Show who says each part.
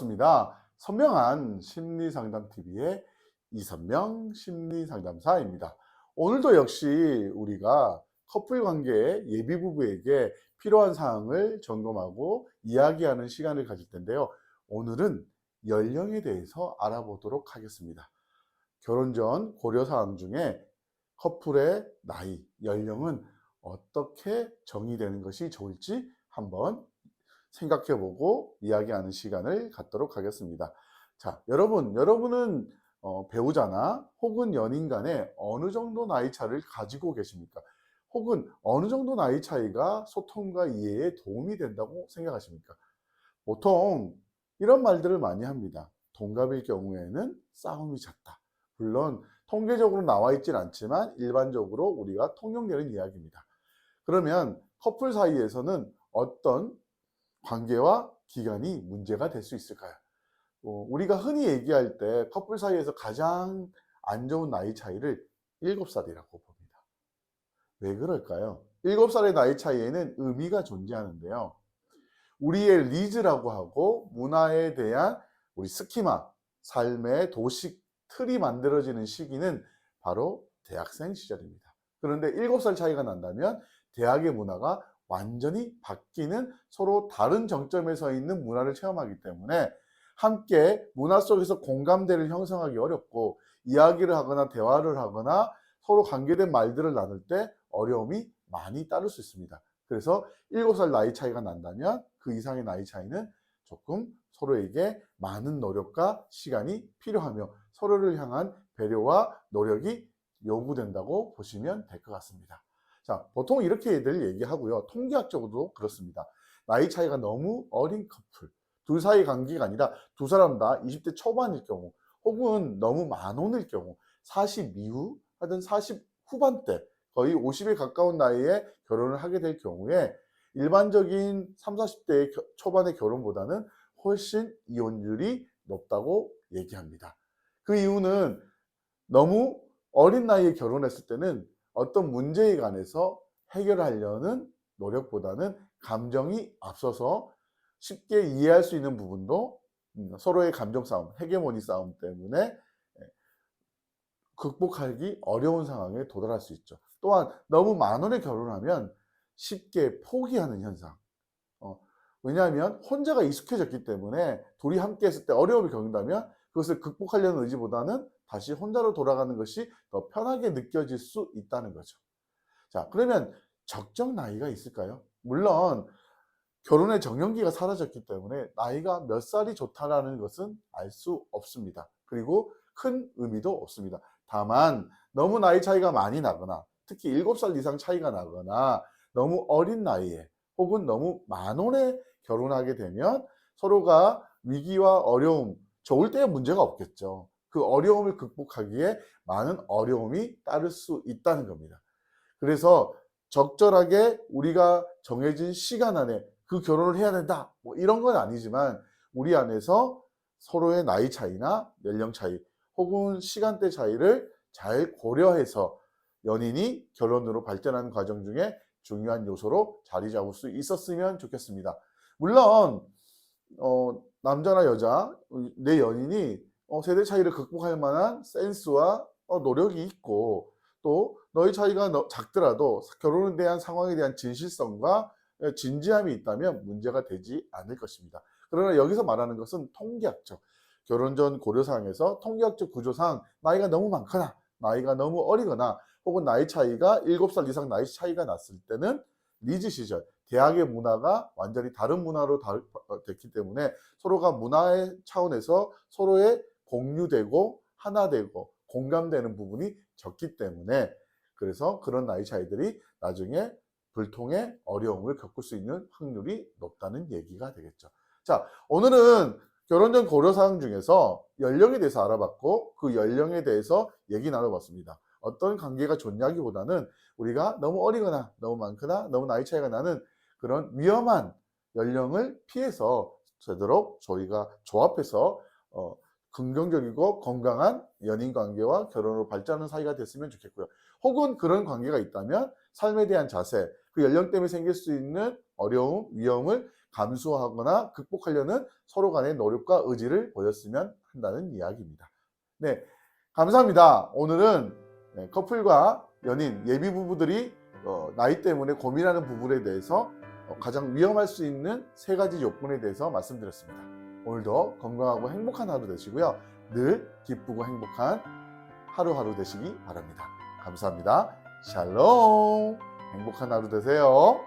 Speaker 1: 반갑습니다. 선명한 심리상담TV의 이선명 심리상담사입니다. 오늘도 역시 우리가 커플 관계 예비 부부에게 필요한 사항을 점검하고 이야기하는 시간을 가질 텐데요. 오늘은 연령에 대해서 알아보도록 하겠습니다. 결혼 전 고려 사항 중에 커플의 나이, 연령은 어떻게 정의되는 것이 좋을지 한번 생각해보고 이야기하는 시간을 갖도록 하겠습니다. 자, 여러분, 여러분은 어, 배우자나 혹은 연인 간에 어느 정도 나이 차를 가지고 계십니까? 혹은 어느 정도 나이 차이가 소통과 이해에 도움이 된다고 생각하십니까? 보통 이런 말들을 많이 합니다. 동갑일 경우에는 싸움이 잦다. 물론 통계적으로 나와 있진 않지만 일반적으로 우리가 통용되는 이야기입니다. 그러면 커플 사이에서는 어떤 관계와 기간이 문제가 될 수 있을까요? 어, 우리가 흔히 얘기할 때 커플 사이에서 가장 안 좋은 나이 차이를 7살이라고 봅니다. 왜 그럴까요? 7살의 나이 차이에는 의미가 존재하는데요. 우리의 리즈라고 하고 문화에 대한 우리 스키마, 삶의 도식 틀이 만들어지는 시기는 바로 대학생 시절입니다. 그런데 7살 차이가 난다면 대학의 문화가 완전히 바뀌는 서로 다른 정점에 서 있는 문화를 체험하기 때문에 함께 문화 속에서 공감대를 형성하기 어렵고 이야기를 하거나 대화를 하거나 서로 관계된 말들을 나눌 때 어려움이 많이 따를 수 있습니다. 그래서 7살 나이 차이가 난다면 그 이상의 나이 차이는 조금 서로에게 많은 노력과 시간이 필요하며 서로를 향한 배려와 노력이 요구된다고 보시면 될 것 같습니다. 자, 보통 이렇게들 얘기하고요. 통계학적으로도 그렇습니다. 나이 차이가 너무 어린 커플, 둘 사이 관계가 아니라 두 사람 다 20대 초반일 경우, 혹은 너무 만혼일 경우, 40 이후 하든 40 후반대, 거의 50에 가까운 나이에 결혼을 하게 될 경우에 일반적인 3, 40대 초반의 결혼보다는 훨씬 이혼율이 높다고 얘기합니다. 그 이유는 너무 어린 나이에 결혼했을 때는 어떤 문제에 관해서 해결하려는 노력보다는 감정이 앞서서 쉽게 이해할 수 있는 부분도 음, 서로의 감정 싸움, 헤게모니 싸움 때문에 예, 극복하기 어려운 상황에 도달할 수 있죠. 또한 너무 만원에 결혼하면 쉽게 포기하는 현상. 어, 왜냐하면 혼자가 익숙해졌기 때문에 둘이 함께 했을 때 어려움을 겪는다면 그것을 극복하려는 의지보다는 다시 혼자로 돌아가는 것이 더 편하게 느껴질 수 있다는 거죠. 자, 그러면 적정 나이가 있을까요? 물론 결혼의 정년기가 사라졌기 때문에 나이가 몇 살이 좋다라는 것은 알 수 없습니다. 그리고 큰 의미도 없습니다. 다만 너무 나이 차이가 많이 나거나 특히 7살 이상 차이가 나거나 너무 어린 나이에 혹은 너무 만원에 결혼하게 되면 서로가 위기와 어려움, 좋을 때야 문제가 없겠죠. 그 어려움을 극복하기에 많은 어려움이 따를 수 있다는 겁니다. 그래서 적절하게 우리가 정해진 시간 안에 그 결혼을 해야 된다. 뭐 이런 건 아니지만 우리 안에서 서로의 나이 차이나 연령 차이 혹은 시간대 차이를 잘 고려해서 연인이 결혼으로 발전하는 과정 중에 중요한 요소로 자리 잡을 수 있었으면 좋겠습니다. 물론 어, 남자나 여자 내 연인이 어, 세대 차이를 극복할 만한 센스와 어, 노력이 있고 또 너희 차이가 너, 작더라도 결혼에 대한 상황에 대한 진실성과 진지함이 있다면 문제가 되지 않을 것입니다. 그러나 여기서 말하는 것은 통계학적 결혼 전 고려사항에서 통계학적 구조상 나이가 너무 많거나 나이가 너무 어리거나 혹은 나이 차이가 7살 이상 나이 차이가 났을 때는 리즈 시절 대학의 문화가 완전히 다른 문화로 다, 어, 됐기 때문에 서로가 문화의 차원에서 서로의 공유되고 하나 되고 공감되는 부분이 적기 때문에 그래서 그런 나이 차이들이 나중에 불통의 어려움을 겪을 수 있는 확률이 높다는 얘기가 되겠죠. 자, 오늘은 결혼 전 고려 사항 중에서 연령에 대해서 알아봤고 그 연령에 대해서 얘기 나눠봤습니다. 어떤 관계가 좋냐기보다는 우리가 너무 어리거나 너무 많거나 너무 나이 차이가 나는 그런 위험한 연령을 피해서 제대로 저희가 조합해서 어, 긍정적이고 건강한 연인 관계와 결혼으로 발전하는 사이가 됐으면 좋겠고요. 혹은 그런 관계가 있다면 삶에 대한 자세, 그 연령 때문에 생길 수 있는 어려움, 위험을 감수하거나 극복하려는 서로 간의 노력과 의지를 보였으면 한다는 이야기입니다. 네, 감사합니다. 오늘은 네, 커플과 연인, 예비 부부들이 어, 나이 때문에 고민하는 부분에 대해서 어, 가장 위험할 수 있는 세 가지 요건에 대해서 말씀드렸습니다. 오늘도 건강하고 행복한 하루 되시고요. 늘 기쁘고 행복한 하루하루 되시기 바랍니다. 감사합니다. 샬롬! 행복한 하루 되세요.